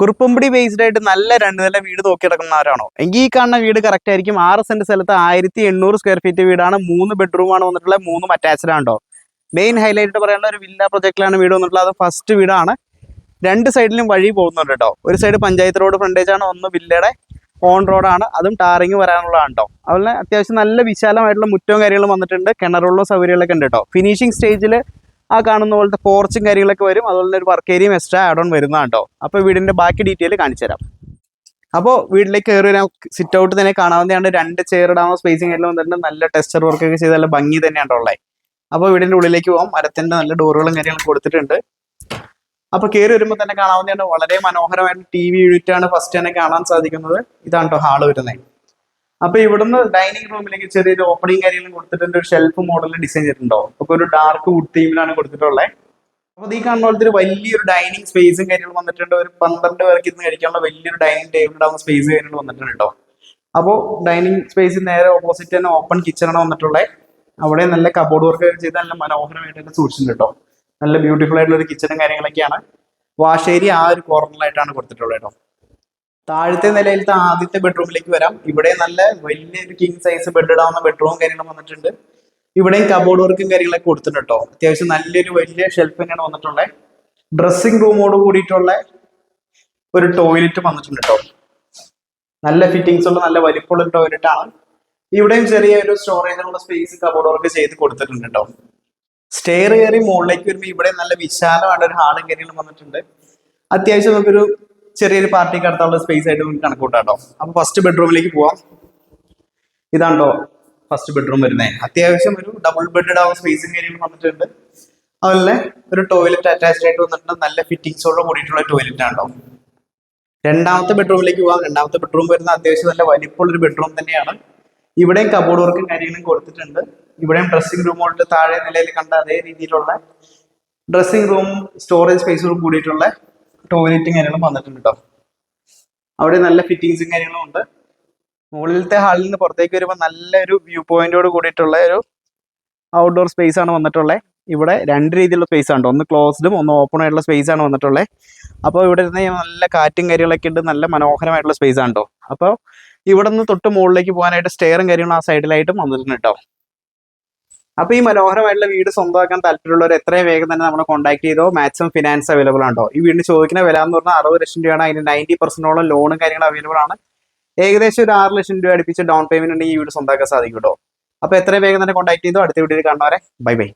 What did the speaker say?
Kuruppampady based ആയിട്ട് നല്ല രണ്ട് നില വീട് നോക്കി കിടക്കുന്നവരാണോ എങ്കിൽ ഈ കാണുന്ന വീട് കറക്റ്റ് ആയിരിക്കും. ആറ് സെന്റ് സ്ഥലത്ത് ആയിരത്തി എണ്ണൂറ് സ്ക്വയർ ഫീറ്റ് വീടാണ്. മൂന്ന് ബെഡ്റൂമാണ് വന്നിട്ടുള്ളത് മൂന്നും അറ്റാച്ച്ഡ് ആണോ മെയിൻ ഹൈലൈറ്റ് പറയാനുള്ള ഒരു വില്ല പ്രൊജക്റ്റിലാണ് വീട് വന്നിട്ടുള്ളത്. അത് ഫസ്റ്റ് വീടാണ്. രണ്ട് സൈഡിലും വഴി പോകുന്നുണ്ട് കേട്ടോ ഒരു സൈഡ് പഞ്ചായത്ത് റോഡ് ഫ്രണ്ടേജ് ആണ് ഒന്ന് വില്ലയുടെ ഓൺ റോഡാണ് അതും ടാറിങ് വരാനുള്ളതാണ് കേട്ടോ അതുപോലെ അത്യാവശ്യം നല്ല വിശാലമായിട്ടുള്ള മുറ്റവും കാര്യങ്ങളും വന്നിട്ടുണ്ട്. കിണറുള്ള സൗകര്യങ്ങളൊക്കെ ഉണ്ട് കേട്ടോ ഫിനിഷിംഗ് സ്റ്റേജിൽ ആ കാണുന്ന പോലത്തെ പോർച്ചും കാര്യങ്ങളൊക്കെ വരും. അതുപോലെ ഒരു വർക്ക് ഏരിയയും എക്സ്ട്രാ ആഡ് ഓൺ വരുന്നതാണ് കേട്ടോ അപ്പോൾ വീടിന്റെ ബാക്കി ഡീറ്റെയിൽ കാണിച്ചു തരാം. അപ്പോൾ വീട്ടിലേക്ക് കയറി വരാൻ സിറ്റ് ഔട്ട് തന്നെ കാണാവുന്നതാണ്. രണ്ട് ചെയർ ഇടാവുന്ന സ്പേസിംഗ് എല്ലാം വന്നിട്ടുണ്ട്. നല്ല ടെസ്റ്റർ വർക്കൊക്കെ ചെയ്ത് നല്ല ഭംഗി തന്നെയാണ് ഉള്ളത് അപ്പോൾ വീടിന്റെ ഉള്ളിലേക്ക് പോകാം മരത്തിന്റെ നല്ല ഡോറുകളും കാര്യങ്ങളും കൊടുത്തിട്ടുണ്ട്. അപ്പോൾ കയറി വരുമ്പോൾ തന്നെ കാണാവുന്നതാണ് വളരെ മനോഹരമായിട്ട് ടി വി യൂണിറ്റ് ആണ് ഫസ്റ്റ് തന്നെ കാണാൻ സാധിക്കുന്നത്. ഇതാണ് കേട്ടോ ഹാൾ വരുന്നത് അപ്പൊ ഇവിടുന്ന് ഡൈനിങ് റൂമിലേക്ക് ചെറിയൊരു ഓപ്പണിംഗ് കാര്യങ്ങളും കൊടുത്തിട്ടുണ്ട്. ഒരു ഷെൽഫ് മോഡൽ ഡിസൈൻ ചെയ്തിട്ടുണ്ടോ? അപ്പൊ ഒരു ഡാർക്ക് വുഡ് തീമിലാണ് കൊടുത്തിട്ടുള്ളത് അപ്പൊ ഈ കാണുന്ന പോലത്തെ ഒരു വലിയൊരു ഡൈനിങ് സ്പേസും കാര്യങ്ങളും വന്നിട്ടുണ്ട്. ഒരു പന്ത്രണ്ട് പേർക്ക് ഇരുന്ന് കഴിക്കാനുള്ള വലിയൊരു ഡൈനിങ് ടേബിൾ ഉണ്ടാകുന്ന സ്പേസ് കാര്യങ്ങൾ വന്നിട്ടുണ്ട് കേട്ടോ അപ്പോൾ ഡൈനിങ് സ്പേസ് നേരെ ഓപ്പോസിറ്റ് തന്നെ ഓപ്പൺ കിച്ചണാണ് വന്നിട്ടുള്ളത് അവിടെ നല്ല കബോർഡ് വർക്ക് ചെയ്ത് നല്ല മനോഹരമായിട്ട് തന്നെ സൂക്ഷിച്ചിട്ടുണ്ട് കേട്ടോ നല്ല ബ്യൂട്ടിഫുൾ ആയിട്ടുള്ള ഒരു കിച്ചണും കാര്യങ്ങളൊക്കെയാണ്. വാഷ് ഏരിയ ആ ഒരു കോർണറിലായിട്ടാണ് കൊടുത്തിട്ടുള്ളത് കേട്ടോ താഴത്തെ നിലയിലത്തെ ആദ്യത്തെ ബെഡ്റൂമിലേക്ക് വരാം. ഇവിടെ നല്ല വലിയൊരു കിങ് സൈസ് ബെഡ് ഇടാവുന്ന ബെഡ്റൂം കാര്യങ്ങളും വന്നിട്ടുണ്ട്. ഇവിടെയും കബോർഡ് വർക്കും കാര്യങ്ങളൊക്കെ കൊടുത്തിട്ടുണ്ട് കേട്ടോ അത്യാവശ്യം നല്ലൊരു വലിയ ഷെൽഫ് തന്നെയാണ് വന്നിട്ടുള്ളത് ഡ്രസ്സിംഗ് റൂമോട് കൂടിയിട്ടുള്ള ഒരു ടോയ്ലറ്റ് വന്നിട്ടുണ്ട് കേട്ടോ നല്ല ഫിറ്റിങ്സ് ഉള്ള നല്ല വലിപ്പമുള്ള ടോയ്ലറ്റ് ആണ്. ഇവിടെയും ചെറിയ ഒരു സ്റ്റോറേജിനുള്ള സ്പേസ് കബോർഡ് വർക്ക് ചെയ്ത് കൊടുത്തിട്ടുണ്ട് കേട്ടോ സ്റ്റെയർ കയറി മുകളിലേക്ക് വരുമ്പോൾ ഇവിടെ നല്ല വിശാലമായിട്ട് ഒരു ഹാളും കാര്യങ്ങളും വന്നിട്ടുണ്ട്. അത്യാവശ്യം നമുക്കൊരു ചെറിയൊരു പാർട്ടിക്ക് അടുത്തുള്ള സ്പേസ് ആയിട്ട് നമുക്ക് കണക്കൂട്ടാട്ടോ അപ്പൊ ഫസ്റ്റ് ബെഡ്റൂമിലേക്ക് പോവാം. ഇതാണ്ടോ ഫസ്റ്റ് ബെഡ്റൂം വരുന്നത് അത്യാവശ്യം ഒരു ഡബിൾ ബെഡ് ആവുന്ന സ്പേസും കാര്യങ്ങളും വന്നിട്ടുണ്ട്. അതുപോലെ ഒരു ടോയ്ലറ്റ് അറ്റാച്ച്ഡ് ആയിട്ട് വന്നിട്ടുണ്ട്. നല്ല ഫിറ്റിങ്സോട് കൂടിയിട്ടുള്ള ടോയ്ലറ്റ് ആണോ രണ്ടാമത്തെ ബെഡ്റൂമിലേക്ക് പോവാം. രണ്ടാമത്തെ ബെഡ്റൂം വരുന്ന അത്യാവശ്യം നല്ല വലിപ്പമുള്ള ഒരു ബെഡ്റൂം തന്നെയാണ്. ഇവിടെയും കബോർഡ് വർക്കും കാര്യങ്ങളും കൊടുത്തിട്ടുണ്ട്. ഇവിടെയും ഡ്രസ്സിംഗ് റൂമോട്ട് താഴെ നിലയിൽ കണ്ട അതേ രീതിയിലുള്ള ഡ്രസ്സിംഗ് റൂം സ്റ്റോറേജ് സ്പേസുകളും കൂടിയിട്ടുള്ള ടോയ്ലറ്റും കാര്യങ്ങളും വന്നിട്ടുണ്ട് കേട്ടോ അവിടെ നല്ല ഫിറ്റിങ്സും കാര്യങ്ങളും ഉണ്ട്. മുകളിലത്തെ ഹാളിൽ നിന്ന് പുറത്തേക്ക് വരുമ്പോൾ നല്ലൊരു വ്യൂ പോയിന്റോട് കൂടിയിട്ടുള്ള ഒരു ഔട്ട്ഡോർ സ്പേസ് ആണ് വന്നിട്ടുള്ളത് ഇവിടെ രണ്ട് രീതിയിലുള്ള സ്പേസ് ആണ് ഒന്ന് ക്ലോസ്ഡും ഒന്ന് ഓപ്പൺ ആയിട്ടുള്ള സ്പേസ് ആണ് വന്നിട്ടുള്ളത് അപ്പോൾ ഇവിടെ ഇരുന്ന് നല്ല കാറ്റും കാര്യങ്ങളൊക്കെ ഉണ്ട്. നല്ല മനോഹരമായിട്ടുള്ള സ്പേസ് ആണ് കേട്ടോ അപ്പോൾ ഇവിടെ നിന്ന് തൊട്ട് മുകളിലേക്ക് പോകാനായിട്ട് സ്റ്റെയറും കാര്യങ്ങളും ആ സൈഡിലായിട്ടും വന്നിട്ടുണ്ട് കേട്ടോ അപ്പോൾ ഈ മനോഹരമായിട്ടുള്ള വീട് സ്വന്തമാക്കാൻ താല്പര്യമുള്ളവർ എത്രയും വേഗം തന്നെ നമ്മളെ കോൺടാക്ട് ചെയ്തോ മാക്സിമം ഫിനാൻസ് അവൈലബിൾ ആണോ? ഈ വീടിന് ചോദിക്കുന്ന വില എന്ന് പറഞ്ഞാൽ അറുപത് ലക്ഷം രൂപയാണ്. അതിന് നയന്റി പെർസെന്റോളം ലോണും കാര്യങ്ങളും അവൈലബിൾ ആണ്. ഏകദേശം ഒരു ആറ് ലക്ഷം രൂപ അടുപ്പിച്ച് ഡൗൺ പേയ്മെന്റ് ഉണ്ടെങ്കിൽ ഈ വീട് സ്വന്തമാക്കാൻ സാധിക്കും കേട്ടോ അപ്പോൾ എത്രയും വേഗം തന്നെ കോൺടാക്ട് ചെയ്തോ. അടുത്ത വീഡിയോയിൽ കാണുന്നവരെ ബൈ ബൈ